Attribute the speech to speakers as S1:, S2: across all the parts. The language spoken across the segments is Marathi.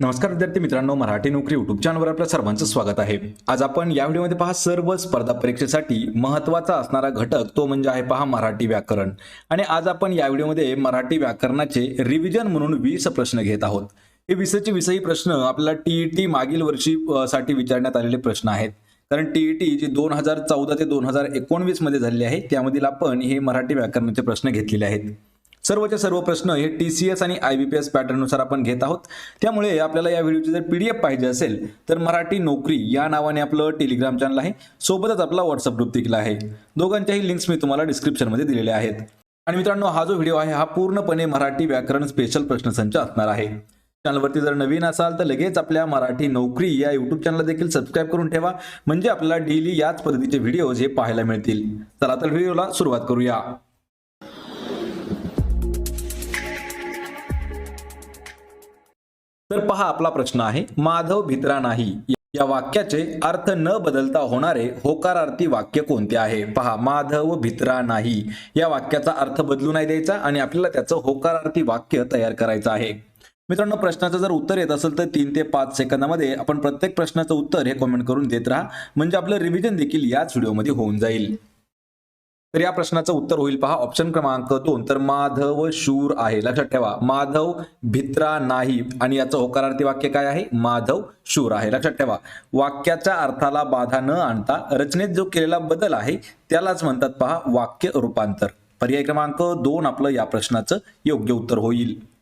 S1: नमस्कार विद्यार्थी मित्रांनो मराठी नोकरी युट्यूब चॅनलवर आपल्या सर्वांचं स्वागत आहे. आज आपण या व्हिडिओमध्ये पहा सर्व स्पर्धा परीक्षेसाठी महत्त्वाचा असणारा घटक तो म्हणजे आहे पहा मराठी व्याकरण. आणि आज आपण या व्हिडिओमध्ये मराठी व्याकरणाचे रिव्हिजन म्हणून वीस प्रश्न घेत आहोत. हे वीसचे वीसही प्रश्न आपल्याला टीईटी मागील वर्षी साठी विचारण्यात आलेले प्रश्न आहेत. कारण टीईटी जी दोन हजार चौदा ते दोन हजार एकोणवीसमध्ये झालेली आहे त्यामधील आपण हे मराठी व्याकरणाचे प्रश्न घेतलेले आहेत. सर्वचे सर्व प्रश्न हे टी सी एस आणि आय बी पी एस पॅटर्ननुसार आपण घेत आहोत. त्यामुळे आपल्याला या व्हिडिओची जर पी डी एफ पाहिजे असेल तर मराठी नोकरी या नावाने आपलं टेलिग्राम चॅनल आहे. सोबतच आपला व्हॉट्सअप ग्रुप देखील आहे. दोघांच्याही लिंक्स मी तुम्हाला डिस्क्रिप्शनमध्ये दिलेले आहेत. आणि मित्रांनो हा जो व्हिडिओ आहे हा पूर्णपणे मराठी व्याकरण स्पेशल प्रश्नसंच असणार आहे. चॅनलवरती जर नवीन असाल तर लगेच आपल्या मराठी नोकरी या युट्यूब चॅनलला देखील सबस्क्राईब करून ठेवा. म्हणजे आपल्याला डेली याच पद्धतीचे व्हिडिओज हे पाहायला मिळतील. चला तर व्हिडिओला सुरुवात करूया. तर पहा आपला प्रश्न आहे माधव भित्रा नाही. या वाक्याचे अर्थ न बदलता होणारे होकारार्थी वाक्य कोणते आहे? पहा माधव भित्रा नाही. या वाक्याचा अर्थ बदलू नाही द्यायचा आणि आपल्याला त्याचं होकारार्थी वाक्य तयार करायचं आहे. मित्रांनो प्रश्नाचं जर उत्तर येत असेल तर तीन ते पाच सेकंदामध्ये आपण प्रत्येक प्रश्नाचं उत्तर हे कमेंट करून देत राहा. म्हणजे आपलं रिव्हिजन देखील याच व्हिडिओमध्ये होऊन जाईल. तर या प्रश्नाचं उत्तर होईल पहा. ऑप्शन क्रमांक दोन. तर माधव शूर आहे. लक्षात ठेवा. माधव भित्रा नाही. आणि याचं होकारार्थी वाक्य काय आहे? माधव शूर आहे. लक्षात ठेवा. वाक्याच्या अर्थाला बाधा न आणता रचनेत जो केलेला बदल आहे त्यालाच म्हणतात पहा वाक्य रूपांतर. पर्याय क्रमांक दोन आपलं या प्रश्नाचं योग्य उत्तर होईल.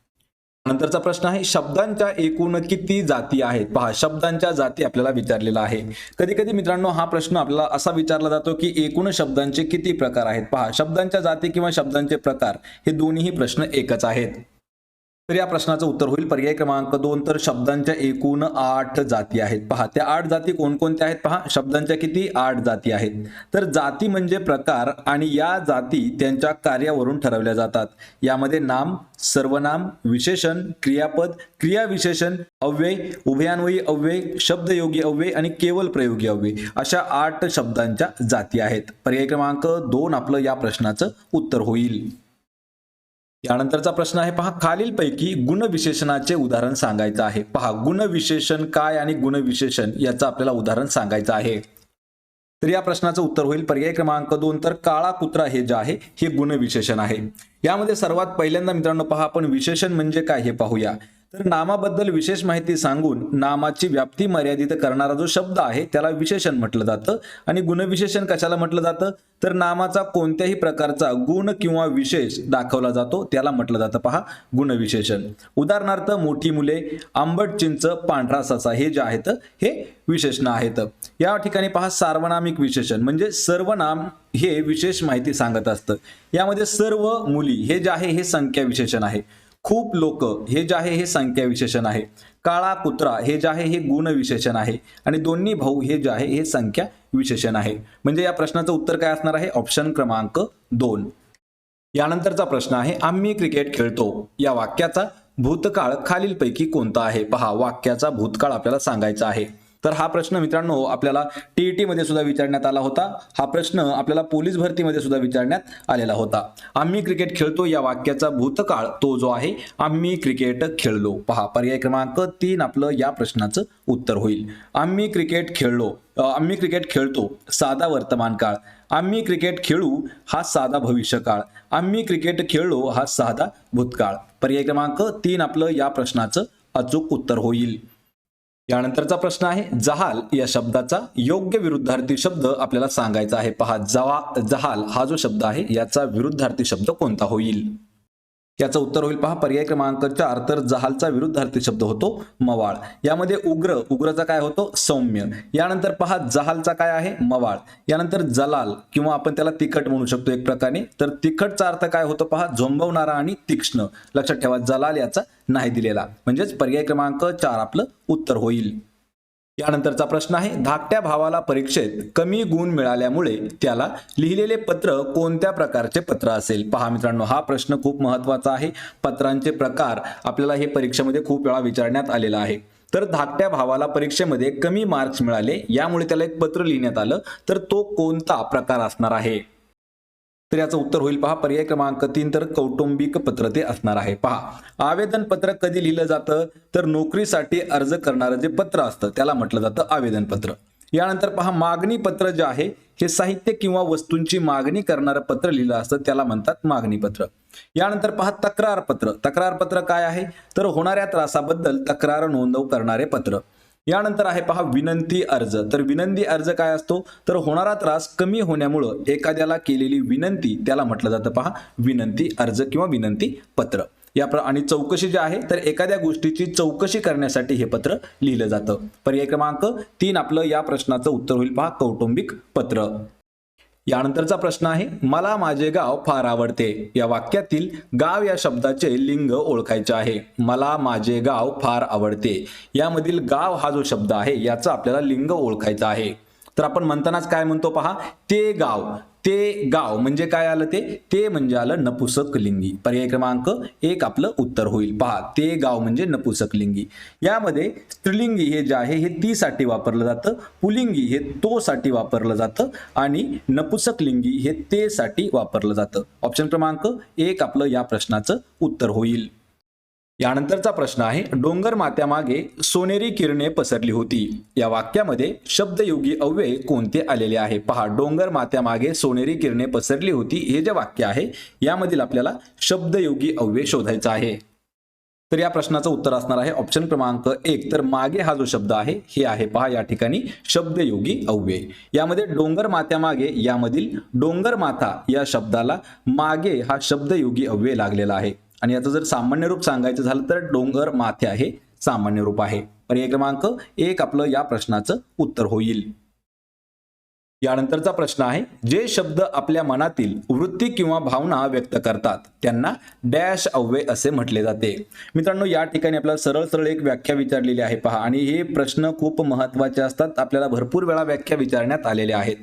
S1: नंतरचा प्रश्न आहे शब्दांच्या एकूण किती जाती आहेत? पहा शब्दांच्या जाती आपल्याला विचारलेला आहे कधी कधी मित्रांनो हा प्रश्न आपल्याला असा विचारला जातो की एकूण शब्दांचे किती प्रकार आहेत? पहा शब्दांच्या जाती किंवा शब्दांचे प्रकार हे दोन्ही प्रश्न एकच आहेत. तर या प्रश्नाचं उत्तर होईल. पर्याय क्रमांक दोन तर शब्दांच्या एकूण आठ जाती आहेत. पहा त्या आठ जाती कोणकोणत्या आहेत? पहा शब्दांच्या किती? आठ जाती आहेत. तर जाती म्हणजे प्रकार आणि या जाती त्यांच्या कार्यावरून ठरवल्या जातात. यामध्ये नाम सर्वनाम विशेषण क्रियापद क्रियाविशेषण अव्यय उभयान्वयी अव्यय शब्दयोगी अव्यय आणि केवल प्रयोगी अव्यय अशा आठ शब्दांच्या जाती आहेत. पर्याय क्रमांक दोन आपलं या प्रश्नाचं उत्तर होईल. यानंतरचा प्रश्न आहे पहा खालीलपैकी गुणविशेषणाचे उदाहरण सांगायचं आहे. पहा गुणविशेषण काय आणि गुणविशेषण याचं आपल्याला उदाहरण सांगायचं आहे. तर या प्रश्नाचं उत्तर होईल. पर्याय क्रमांक दोन. तर काळा कुत्रा हे जे आहे हे गुणविशेषण आहे. यामध्ये सर्वात पहिल्यांदा मित्रांनो पहा आपण विशेषण म्हणजे काय हे पाहूया. तर नामाबद्दल विशेष माहिती सांगून नामाची व्याप्ती मर्यादित करणारा जो शब्द आहे त्याला विशेषण म्हटलं जातं. आणि गुणविशेषण कशाला म्हटलं जातं? तर नामाचा कोणत्याही प्रकारचा गुण किंवा विशेष दाखवला जातो त्याला म्हटलं जातं. पहा गुणविशेषण. उदाहरणार्थ मोठी मुले आंबट चिंच पांढरा ससा हे जे आहेत हे विशेषण आहेत. या ठिकाणी पहा सार्वनामिक विशेषण. म्हणजे सर्वनाम हे विशेष माहिती सांगत असतं. यामध्ये सर्व मुली हे जे आहे हे संख्या विशेषण आहे. खूप लोक हे जे आहे हे संख्या विशेषण आहे. काळा कुत्रा हे जे आहे हे गुण विशेषण आहे. आणि दोन्ही भाऊ हे जे आहे हे संख्या विशेषण आहे. म्हणजे या प्रश्नाचं उत्तर काय असणार आहे? ऑप्शन क्रमांक दोन. यानंतरचा प्रश्न आहे आम्ही क्रिकेट खेळतो. या वाक्याचा भूतकाळ खालीलपैकी कोणता आहे? पहा वाक्याचा भूतकाळ आपल्याला सांगायचा आहे. तर हा प्रश्न मित्रांनो आपल्याला टीईटी मध्ये सुद्धा विचारण्यात आला होता. हा प्रश्न आपल्याला पोलीस भरतीमध्ये सुद्धा विचारण्यात आलेला होता. आम्ही क्रिकेट खेळतो या वाक्याचा भूतकाळ तो जो आहे आम्ही क्रिकेट खेळलो. पहा पर्याय क्रमांक तीन आपलं या प्रश्नाचं उत्तर होईल. आम्ही क्रिकेट खेळलो आम्ही क्रिकेट खेळतो साधा वर्तमान काळ. आम्ही क्रिकेट खेळू हा साधा भविष्य काळ. आम्ही क्रिकेट खेळलो हा साधा भूतकाळ. पर्याय क्रमांक तीन आपलं या प्रश्नाचं अचूक उत्तर होईल. यानंतरचा प्रश्न आहे जहाल या शब्दाचा योग्य विरुद्धार्थी शब्द आपल्याला सांगायचा आहे. पहा जवा जहाल हा जो शब्द आहे याचा विरुद्धार्थी शब्द कोणता होईल? याचं उत्तर होईल पहा पर्याय क्रमांक चार तर जहालचा विरुद्धार्थी शब्द होतो मवाळ. यामध्ये उग्र उग्रचा काय होतो? सौम्य. यानंतर पहा जहालचा काय आहे? मवाळ. यानंतर जलाल किंवा आपण त्याला तिखट म्हणू शकतो एक प्रकारे. तर तिखटचा अर्थ काय होतो पहा? झोंबवणारा आणि तीक्ष्ण. लक्षात ठेवा जलाल याचा नाही दिलेला. म्हणजेच पर्याय क्रमांक चार आपलं उत्तर होईल. यानंतरचा प्रश्न आहे धाकट्या भावाला परीक्षेत कमी गुण मिळाल्यामुळे त्याला लिहिलेले पत्र कोणत्या प्रकारचे पत्र असेल? पहा मित्रांनो हा प्रश्न खूप महत्त्वाचा आहे. पत्रांचे प्रकार आपल्याला हे परीक्षेमध्ये खूप वेळा विचारण्यात आलेला आहे. तर धाकट्या भावाला परीक्षेमध्ये कमी मार्क्स मिळाले यामुळे त्याला एक पत्र लिहिण्यात आलं. तर तो कोणता प्रकार असणार आहे? तर याचं उत्तर होईल पहा. पर्याय क्रमांक तीन तर कौटुंबिक पत्र ते असणार आहे. पहा. आवेदन पत्र कधी लिहिलं जातं? तर नोकरीसाठी अर्ज करणारं जे पत्र असतं त्याला म्हटलं जातं आवेदन पत्र यानंतर पहा मागणी पत्र जे आहे हे साहित्य किंवा वस्तूंची मागणी करणारं पत्र लिहिलं असतं त्याला म्हणतात मागणी पत्र. यानंतर पहा तक्रार पत्र. तक्रार पत्र काय आहे? तर होणाऱ्या त्रासाबद्दल तक्रार नोंदव करणारे पत्र. यानंतर आहे पहा विनंती अर्ज. तर विनंती अर्ज काय असतो? तर होणारा त्रास कमी होण्यामुळं एखाद्याला केलेली विनंती त्याला म्हटलं जातं पहा विनंती अर्ज किंवा विनंती पत्र. या प्र आणि चौकशी जी आहे तर एखाद्या गोष्टीची चौकशी करण्यासाठी हे पत्र लिहिलं जातं. पर्याय क्रमांक तीन आपलं या प्रश्नाचं उत्तर होईल पहा कौटुंबिक पत्र. यानंतरचा प्रश्न आहे मला माझे गाव फार आवडते. या वाक्यातील गाव या शब्दाचे लिंग ओळखायचे आहे. मला माझे गाव फार आवडते. यामधील गाव हा जो शब्द आहे याचा आपल्याला लिंग ओळखायचा आहे. तर आपण म्हणतानाच काय म्हणतो पहा? ते गाव ते गाव म्हणजे काय आलं ते? ते म्हणजे आलं नपुसक लिंगी. पर्याय क्रमांक एक आपलं उत्तर होईल. पहा ते गाव म्हणजे नपुसक लिंगी. यामध्ये स्त्रीलिंगी हे जे आहे हे ती साठी वापरलं जातं पुलिंगी हे तो साठी वापरलं जातं आणि नपुसक लिंगी हे ते साठी वापरलं जातं. ऑप्शन क्रमांक एक आपलं या प्रश्नाचं उत्तर होईल. यानंतरचा प्रश्न आहे डोंगर माथ्यामागे सोनेरी किरणे पसरली होती. या वाक्यामध्ये शब्दयोगी अव्यय कोणते आलेले आहे? पहा डोंगर माथ्यामागे सोनेरी किरणे पसरली होती हे जे वाक्य आहे यामधील आपल्याला शब्दयोगी अव्यय शोधायचा आहे. तर या प्रश्नाचं उत्तर असणार आहे ऑप्शन क्रमांक एक. तर मागे हा जो शब्द आहे हे आहे पहा या ठिकाणी शब्दयोगी अव्यय. यामध्ये डोंगर माथ्यामागे यामधील डोंगर माथा या शब्दाला मागे हा शब्दयोगी अव्यय लागलेला आहे. आणि याचं जर सामान्य रूप सांगायचं झालं तर डोंगर माथे आहे सामान्य रूप आहे. पर्याय क्रमांक एक आपलं या प्रश्नाचं उत्तर होईल. यानंतरचा प्रश्न आहे जे शब्द आपल्या मनातील वृत्ती किंवा भावना व्यक्त करतात त्यांना डॅश अव्वे असे म्हटले जाते. मित्रांनो या ठिकाणी आपल्याला सरळ सरळ एक व्याख्या विचारलेली आहे पहा आणि हे प्रश्न खूप महत्त्वाचे असतात. आपल्याला भरपूर वेळा व्याख्या विचारण्यात आलेल्या आहेत.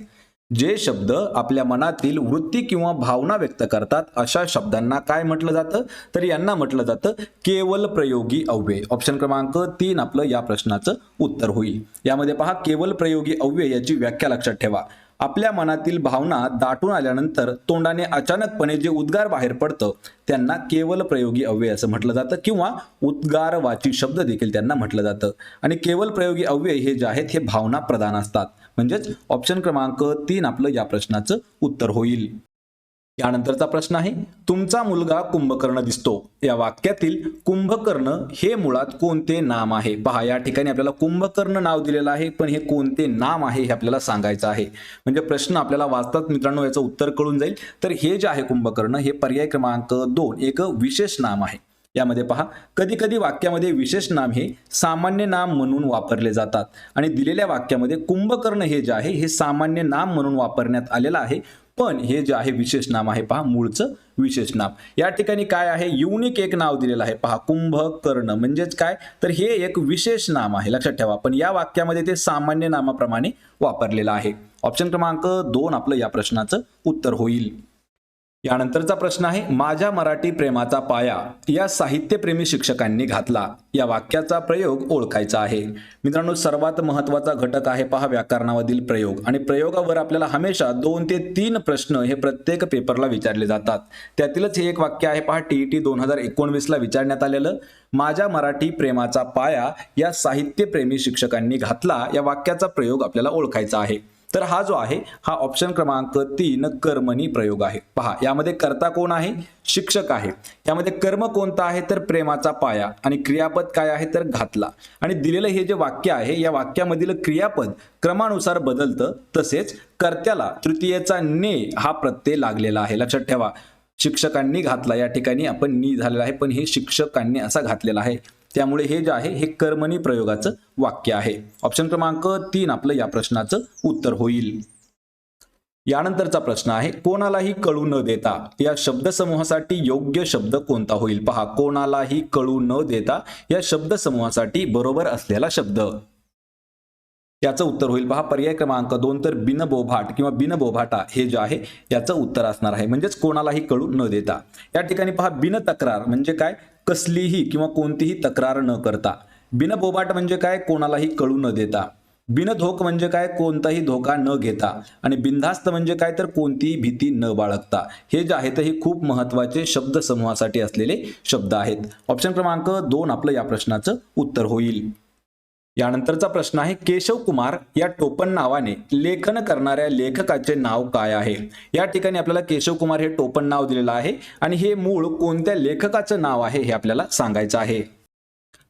S1: जे शब्द आपल्या मनातील वृत्ती किंवा भावना व्यक्त करतात अशा शब्दांना काय म्हटलं जातं? तर यांना म्हटलं जातं केवल प्रयोगी अव्यय. ऑप्शन क्रमांक तीन आपलं या प्रश्नाचं उत्तर होईल. यामध्ये पहा केवल प्रयोगी अव्यय याची व्याख्या लक्षात ठेवा. आपल्या मनातील भावना दाटून आल्यानंतर तोंडाने अचानकपणे जे उद्गार बाहेर पडतं त्यांना केवल प्रयोगी अव्यय असं म्हटलं जातं किंवा उद्गारवाची शब्द देखील त्यांना म्हटलं जातं. आणि केवल प्रयोगी अव्यय हे जे आहेत हे भावना प्रधान असतात. म्हणजेच ऑप्शन क्रमांक तीन आपलं या प्रश्नाचं उत्तर होईल. यानंतरचा प्रश्न आहे तुमचा मुलगा कुंभकर्ण दिसतो. या वाक्यातील कुंभकर्ण हे मुळात कोणते नाम आहे? पहा या ठिकाणी आपल्याला कुंभकर्ण नाव दिलेलं आहे पण हे कोणते नाम आहे हे आपल्याला सांगायचं आहे. म्हणजे प्रश्न आपल्याला वाचतात मित्रांनो याचं उत्तर कळून जाईल. तर हे जे आहे कुंभकर्ण हे पर्याय क्रमांक दोन एक विशेष नाम आहे. यामध्ये पहा कधी कधी वाक्यामध्ये विशेष नाम हे सामान्य नाम म्हणून वापरले जातात. आणि दिलेल्या वाक्यामध्ये कुंभकर्ण हे जे आहे हे सामान्य नाम म्हणून वापरण्यात आलेलं आहे. पण हे जे आहे विशेष नाम आहे पहा मूळचं विशेष नाम. या ठिकाणी काय आहे युनिक एक नाव दिलेलं आहे. पहा कुंभकर्ण म्हणजेच काय? तर हे एक विशेष नाम आहे लक्षात ठेवा. पण या वाक्यामध्ये ते सामान्य नामाप्रमाणे वापरलेलं आहे. ऑप्शन क्रमांक दोन आपलं या प्रश्नाचं उत्तर होईल. यानंतरचा प्रश्न आहे माझ्या मराठी प्रेमाचा पाया. या साहित्यप्रेमी शिक्षकांनी घातला. या वाक्याचा प्रयोग ओळखायचा आहे. मित्रांनो सर्वात महत्त्वाचा घटक आहे पहा व्याकरणामधील प्रयोग. आणि प्रयोगावर आपल्याला हमेशा दोन ते तीन प्रश्न हे प्रत्येक पेपरला विचारले जातात. त्यातीलच हे एक वाक्य आहे पहा टीईटी दोन हजार एकोणवीसला विचारण्यात आलेलं. माझ्या मराठी प्रेमाचा पाया या साहित्यप्रेमी शिक्षकांनी घातला. या वाक्याचा प्रयोग आपल्याला ओळखायचा आहे. तर हा जो आहे हा ऑप्शन क्रमांक तीन कर्मणी प्रयोग आहे. पहा यामध्ये कर्ता कोण आहे? शिक्षक आहे. यामध्ये कर्म कोणता आहे? तर प्रेमाचा पाया आणि क्रियापद काय आहे? तर घातला. आणि दिलेलं हे जे वाक्य आहे या वाक्यामधील क्रियापद क्रमानुसार बदलतं तसेच कर्त्याला तृतीयेचा ने हा प्रत्यय लागलेला आहे. लक्षात ठेवा. शिक्षकांनी घातला या ठिकाणी आपण नी झालेला आहे पण हे शिक्षकांनी असा घातलेला आहे. त्यामुळे हे जे आहे हे कर्मणी प्रयोगाचं वाक्य आहे. ऑप्शन क्रमांक तीन आपलं या प्रश्नाचं उत्तर होईल. यानंतरचा प्रश्न आहे कोणालाही कळू न देता या शब्दसमूहासाठी योग्य शब्द कोणता होईल? पहा कोणालाही कळू न देता या शब्दसमूहासाठी बरोबर असलेला शब्द. याचं उत्तर होईल पहा पर्याय क्रमांक दोन तर बिनबोभाट किंवा बिनबोभाटा हे जे आहे याचं उत्तर असणार आहे. म्हणजेच कोणालाही कळू न देता. या ठिकाणी पहा बिन तक्रार म्हणजे काय? कसलीही किंवा कोणतीही तक्रार न करता. बिनबोबाट म्हणजे काय? कोणालाही कळू न देता. बिनधोक म्हणजे काय? कोणताही धोका न घेता. आणि बिनधास्त म्हणजे काय? तर कोणतीही भीती न बाळगता. हे जे आहेत हे खूप महत्त्वाचे शब्द समूहासाठी असलेले शब्द आहेत. ऑप्शन क्रमांक दोन आपलं या प्रश्नाचं उत्तर होईल. यानंतरचा प्रश्न आहे केशव कुमार या टोपण नावाने लेखन करणाऱ्या लेखकाचे नाव काय आहे? या ठिकाणी आपल्याला केशव कुमार हे टोपण नाव दिलेलं आहे आणि हे मूळ कोणत्या लेखकाचं नाव आहे हे आपल्याला सांगायचं आहे.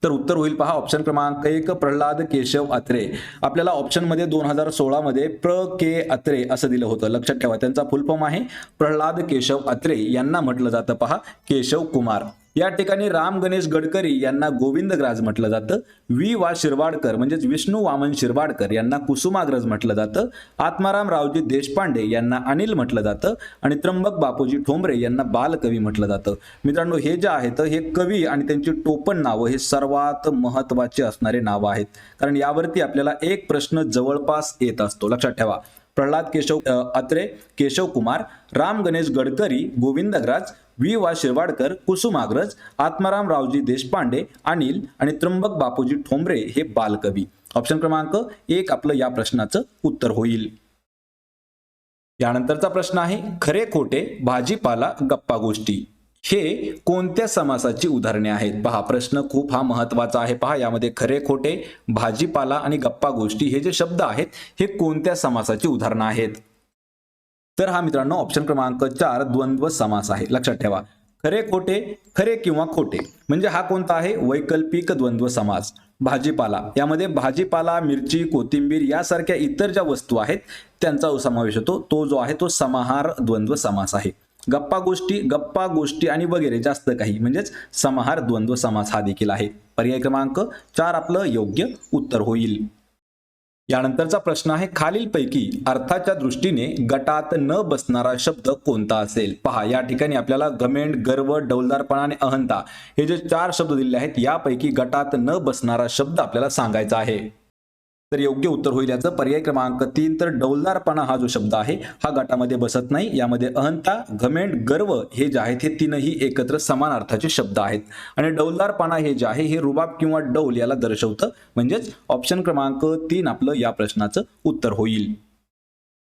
S1: तर उत्तर होईल पहा ऑप्शन क्रमांक एक प्रल्हाद केशव अत्रे. आपल्याला ऑप्शनमध्ये दोन हजार सोळामध्ये प्र के अत्रे असं दिलं होतं. लक्षात ठेवा त्यांचा फुल फॉर्म आहे प्रल्हाद केशव अत्रे. यांना म्हटलं जातं पहा केशव कुमार. या ठिकाणी राम गणेश गडकरी यांना गोविंदग्राज म्हटलं जातं. वी वा शिरवाडकर म्हणजेच विष्णू वामन शिरवाडकर यांना कुसुमाग्रज म्हटलं जातं. आत्माराम रावजी देशपांडे यांना अनिल म्हटलं जातं. आणि त्र्यंबक बापूजी ठोंबरे यांना बालकवी म्हटलं जातं. मित्रांनो हे जे आहेत हे कवी आणि त्यांची टोपण नावं हे सर्वात महत्त्वाचे असणारे नावं आहेत. कारण यावरती आपल्याला एक प्रश्न जवळपास येत असतो. लक्षात ठेवा. प्रल्हाद केशव अत्रे केशव कुमार राम गणेश गडकरी गोविंदग्राज व्ही वा शिरवाडकर कुसुमाग्रज आत्माराम रावजी देशपांडे अनिल आणि त्र्यंबक बापूजी ठोंबरे हे बालकवी. ऑप्शन क्रमांक एक आपलं या प्रश्नाचं उत्तर होईल. यानंतरचा प्रश्न आहे खरे खोटे भाजीपाला गप्पा गोष्टी. हे कोणत्या समासाची उदाहरणे आहेत? पहा प्रश्न खूप हा महत्त्वाचा आहे. पहा यामध्ये खरे खोटे भाजीपाला आणि गप्पा गोष्टी हे जे शब्द आहेत हे कोणत्या समासाची उदाहरणं आहेत? तर हा मित्रांनो ऑप्शन क्रमांक चार द्वंद्व समास आहे. लक्षात ठेवा. खरे खोटे खरे किंवा खोटे. म्हणजे हा कोणता आहे? वैकल्पिक द्वंद्व समास. भाजीपाला. यामध्ये भाजीपाला मिरची कोथिंबीर यासारख्या इतर ज्या वस्तू आहेत त्यांचा समावेश होतो. तो जो आहे तो समाहार द्वंद्व समास आहे. गप्पा गोष्टी गप्पा गोष्टी आणि वगैरे जास्त काही. म्हणजेच समाहार द्वंद्व समास हा देखील आहे. पर्याय क्रमांक चार आपलं योग्य उत्तर होईल. यानंतरचा प्रश्न आहे खालीलपैकी अर्थाच्या दृष्टीने गटात न बसणारा शब्द कोणता असेल? पहा या ठिकाणी आपल्याला गमेंट गर्व डौलदारपणा आणि अहंता हे जे चार शब्द दिलेले आहेत यापैकी गटात न बसणारा शब्द आपल्याला सांगायचा आहे. तर योग्य उत्तर होईल याचं. पर्याय क्रमांक तीन तर डौलदारपणा हा जो शब्द आहे हा गटामध्ये बसत नाही. यामध्ये अहंता घमेंट गर्व हे जे आहेत हे तीनही एकत्र समान अर्थाचे शब्द आहेत. आणि डौलदारपणा हे जे आहे हे रुबाब किंवा डौल याला दर्शवतं. म्हणजेच ऑप्शन क्रमांक तीन आपलं या प्रश्नाचं उत्तर होईल.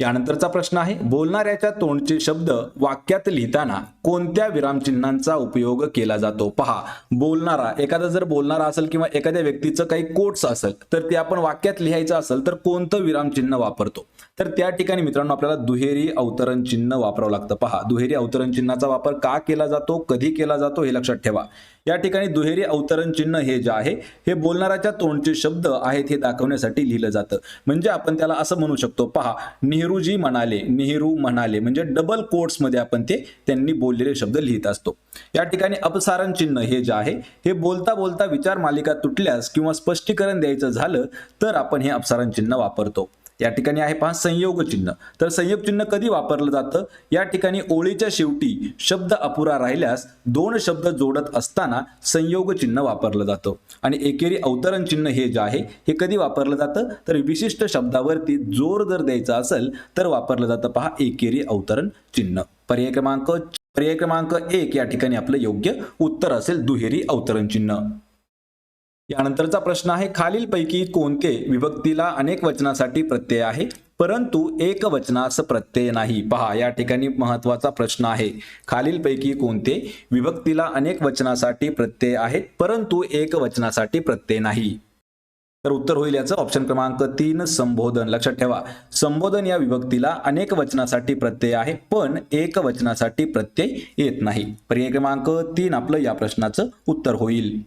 S1: यानंतरचा प्रश्न आहे बोलणाऱ्याच्या तोंडचे शब्द वाक्यात लिहिताना कोणत्या विरामचिन्हांचा उपयोग केला जातो? पहा बोलणारा एखादा जर बोलणारा असेल किंवा एखाद्या व्यक्तीचं काही कोट्स असेल तर ते आपण वाक्यात लिहायचं असेल तर कोणतं विरामचिन्ह वापरतो? तर त्या ठिकाणी मित्रांनो आपल्याला दुहेरी अवतरण चिन्ह वापरावं लागतं. पहा दुहेरी अवतरण चिन्हाचा वापर का केला जातो कधी केला जातो हे लक्षात ठेवा. या ठिकाणी दुहेरी अवतरण चिन्ह हे जे आहे हे बोलणाऱ्याच्या तोंडचे शब्द आहेत हे दाखवण्यासाठी लिहिलं जातं. म्हणजे आपण त्याला असं म्हणू शकतो पहा नेहरूजी म्हणाले नेहरू म्हणाले म्हणजे डबल कोट्समध्ये आपण ते त्यांनी बोललेले शब्द लिहित असतो. या ठिकाणी अपसारण चिन्ह हे जे आहे हे बोलता बोलता विचार मालिका तुटल्यास किंवा स्पष्टीकरण द्यायचं झालं तर आपण हे अपसारण चिन्ह वापरतो. या ठिकाणी आहे पहा संयोग चिन्ह. तर संयोग चिन्ह कधी वापरलं जातं? या ठिकाणी ओळीच्या शेवटी शब्द अपुरा राहिल्यास दोन शब्द जोडत असताना संयोग चिन्ह वापरलं जातं. आणि एकेरी अवतरण चिन्ह हे जे आहे हे कधी वापरलं जातं? तर विशिष्ट शब्दावरती जोर जर द्यायचा असेल तर वापरलं जातं पहा एकेरी अवतरण चिन्ह. पर्याय क्रमांक पर्याय क्रमांक एक या ठिकाणी आपलं योग्य उत्तर असेल दुहेरी अवतरण चिन्ह. यानंतरचा प्रश्न आहे खालीलपैकी कोणते विभक्तीला अनेक वचनासाठी प्रत्यय आहे? परंतु एक वचनास प्रत्यय नाही. पहा या ठिकाणी महत्त्वाचा प्रश्न आहे. खालीलपैकी कोणते विभक्तीला अनेक वचनासाठी प्रत्यय आहेत परंतु एक वचनासाठी प्रत्यय नाही? तर उत्तर होईल याचं. ऑप्शन क्रमांक तीन संबोधन. लक्षात ठेवा. संबोधन या विभक्तीला अनेक वचनासाठी प्रत्यय आहे पण एक वचनासाठी प्रत्यय येत नाही. पर्याय क्रमांक तीन आपलं या प्रश्नाचं उत्तर होईल.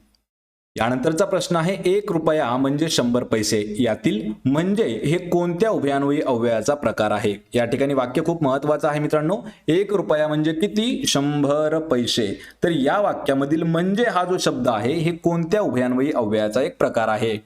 S1: यानंतरचा प्रश्न आहे एक रुपया म्हणजे शंभर पैसे. यातील म्हणजे हे कोणत्या उभयान्वयी अव्ययाचा प्रकार आहे? या ठिकाणी वाक्य खूप महत्वाचं आहे मित्रांनो. एक रुपया म्हणजे किती? शंभर पैसे. तर या वाक्यामधील म्हणजे हा जो शब्द आहे हे कोणत्या उभयान्वयी अव्ययाचा एक प्रकार आहे?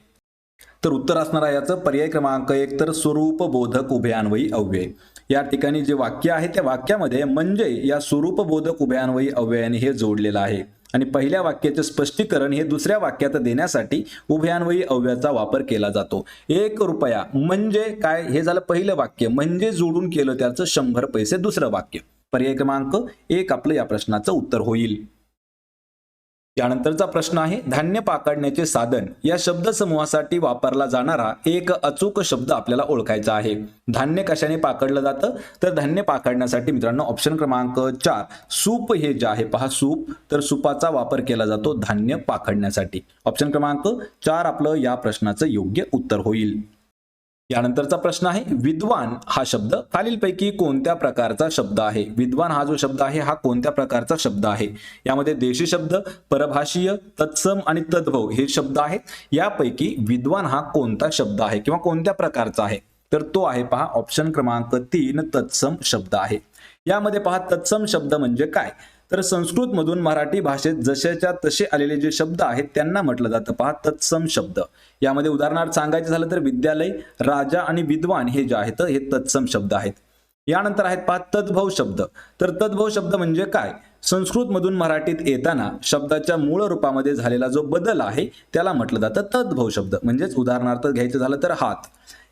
S1: तर उत्तर असणार आहे याचं. पर्याय क्रमांक एक तर स्वरूप बोधक उभयान्वयी अव्यय. या ठिकाणी जे वाक्य आहे त्या वाक्यामध्ये म्हणजे या स्वरूप बोधक उभयान्वयी अव्ययाने हे जोडलेलं आहे. आणि पहिल्या वाक्याचे स्पष्टीकरण हे दुसऱ्या वाक्यात देण्यासाठी उभयान्वयी अव्याचा वापर केला जातो. एक रुपया म्हणजे काय? हे झालं पहिलं वाक्य. म्हणजे जोडून केलं त्याचं शंभर पैसे दुसरं वाक्य. पर्याय क्रमांक एक आपलं या प्रश्नाचं उत्तर होईल. यानंतरचा प्रश्न आहे धान्य पाकडण्याचे साधन या शब्दसमूहासाठी वापरला जाणारा एक अचूक शब्द आपल्याला ओळखायचा आहे. धान्य कशाने पाकडलं जातं? तर धान्य पाकडण्यासाठी मित्रांनो ऑप्शन क्रमांक चार सूप हे जे आहे पहा सूप तर सुपाचा वापर केला जातो धान्य पाकडण्यासाठी. ऑप्शन क्रमांक चार आपलं या प्रश्नाचं योग्य उत्तर होईल. यानंतरचा प्रश्न आहे विद्वान हा शब्द खालीलपैकी कोणत्या प्रकारचा शब्द आहे? विद्वान हा जो शब्द आहे हा कोणत्या प्रकारचा शब्द आहे? यामध्ये देशी शब्द परभाषीय तत्सम आणि तद्भव हे शब्द आहेत. यापैकी विद्वान हा कोणता शब्द आहे किंवा कोणत्या प्रकारचा आहे? तर तो आहे पहा ऑप्शन क्रमांक तीन तत्सम शब्द आहे. यामध्ये पहा तत्सम शब्द म्हणजे काय? तर संस्कृत मधून मराठी भाषेत जशाच्या तसे आलेले जे शब्द आहेत त्यांना म्हटलं जातं. पहा तत्सम शब्द. यामध्ये उदाहरणार्थ सांगायचं झालं तर विद्यालय राजा आणि विद्वान हे जे आहेत हे तत्सम शब्द आहेत. यानंतर आहेत पहा तद्भव शब्द. तर तद्भव शब्द म्हणजे काय? संस्कृत मधून मराठीत येताना शब्दाच्या मूळ रूपामध्ये झालेला जो बदल आहे त्याला म्हटलं जातं तद्भव शब्द. म्हणजेच उदाहरणार्थ घ्यायचं झालं तर हात.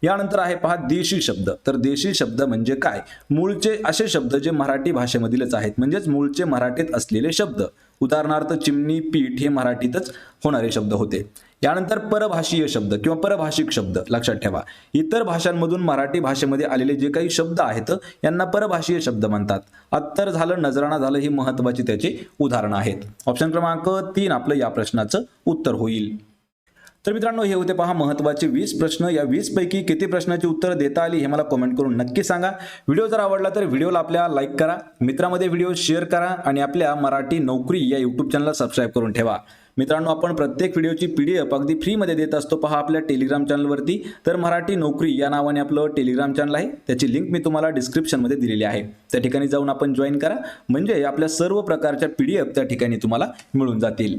S1: यानंतर आहे पहा देशी शब्द. तर देशी शब्द म्हणजे काय? मूळचे असे शब्द जे मराठी भाषेमधीलच आहेत. म्हणजेच मूळचे मराठीत असलेले शब्द. उदाहरणार्थ चिमणी पीठ हे मराठीतच होणारे शब्द होते. यानंतर परभाषीय शब्द किंवा परभाषिक शब्द लक्षात ठेवा. इतर भाषांमधून मराठी भाषेमध्ये आलेले जे काही शब्द आहेत यांना परभाषीय शब्द म्हणतात. अत्तर झालं नजराणा झालं ही महत्वाची त्याची उदाहरणं आहेत. ऑप्शन क्रमांक तीन आपलं या प्रश्नाचं उत्तर होईल. तर मित्रांनो हे होते पहा महत्त्वाचे वीस प्रश्न. या वीस पैकी किती प्रश्नाची उत्तरं देता आली हे मला कमेंट करून नक्की सांगा. व्हिडिओ जर आवडला तर व्हिडिओला आपल्या लाईक करा. मित्रामध्ये व्हिडिओ शेअर करा आणि आपल्या मराठी नोकरी या यूट्यूब चॅनलला सबस्क्राईब करून ठेवा. मित्रांनो आपण प्रत्येक व्हिडिओची पी डी एफ अगदी फ्रीमध्ये देत असतो पहा आपल्या टेलिग्राम चॅनलवरती तर मराठी नोकरी या नावाने आपलं टेलिग्राम चॅनल आहे. त्याची लिंक मी तुम्हाला डिस्क्रिप्शनमध्ये दिलेली आहे. त्या ठिकाणी जाऊन आपण जॉईन करा. म्हणजे आपल्या सर्व प्रकारच्या पी डी एफ त्या ठिकाणी तुम्हाला मिळून जातील.